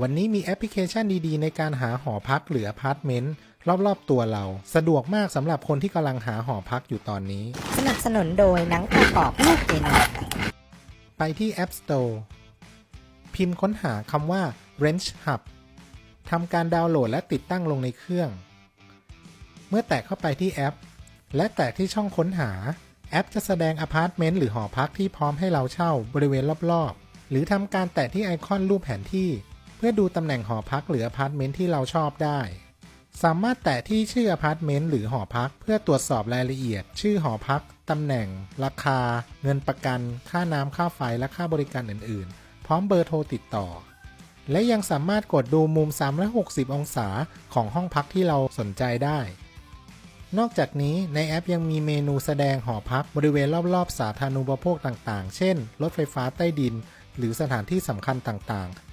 วันนี้มีแอปพลิเคชันดีๆ ในการหาหอพักหรืออพาร์ตเมนต์รอบๆ ตัวเรา สะดวกมากสำหรับคนที่กำลังหาหอพักอยู่ตอนนี้ สนับสนุนโดยหนังประกอบลูกเจนไปที่ App Store พิมพ์ค้นหาคำว่า Range Hub ทำการดาวน์โหลดและติดตั้งลงในเครื่อง เมื่อแตะเข้าไปที่แอป และแตะที่ช่องค้นหา แอปจะแสดงอพาร์ตเมนต์หรือหอพักที่พร้อมให้เราเช่าบริเวณรอบๆ หรือทำการแตะที่ไอคอนรูปแผนที่เพื่อดูตำแหน่งหอพักหรืออพาร์ตเมนต์ที่เราชอบได้ สามารถแตะที่ชื่ออพาร์ตเมนต์หรือหอพัก เพื่อตรวจสอบรายละเอียด ชื่อหอพักตำแหน่ง ราคา เงินประกัน ค่าน้ำค่าไฟและค่าบริการอื่น ๆ พร้อมเบอร์โทรติดต่อ และยังสามารถกดดูมุม 360 องศาของห้องพักที่เราสนใจได้นอกจากนี้ในแอปยังมีเมนูแสดงหอพักบริเวณรอบ ๆ สาธารณูปโภคต่างๆ เช่น รถไฟฟ้าใต้ดิน หรือสถานที่สำคัญต่างๆ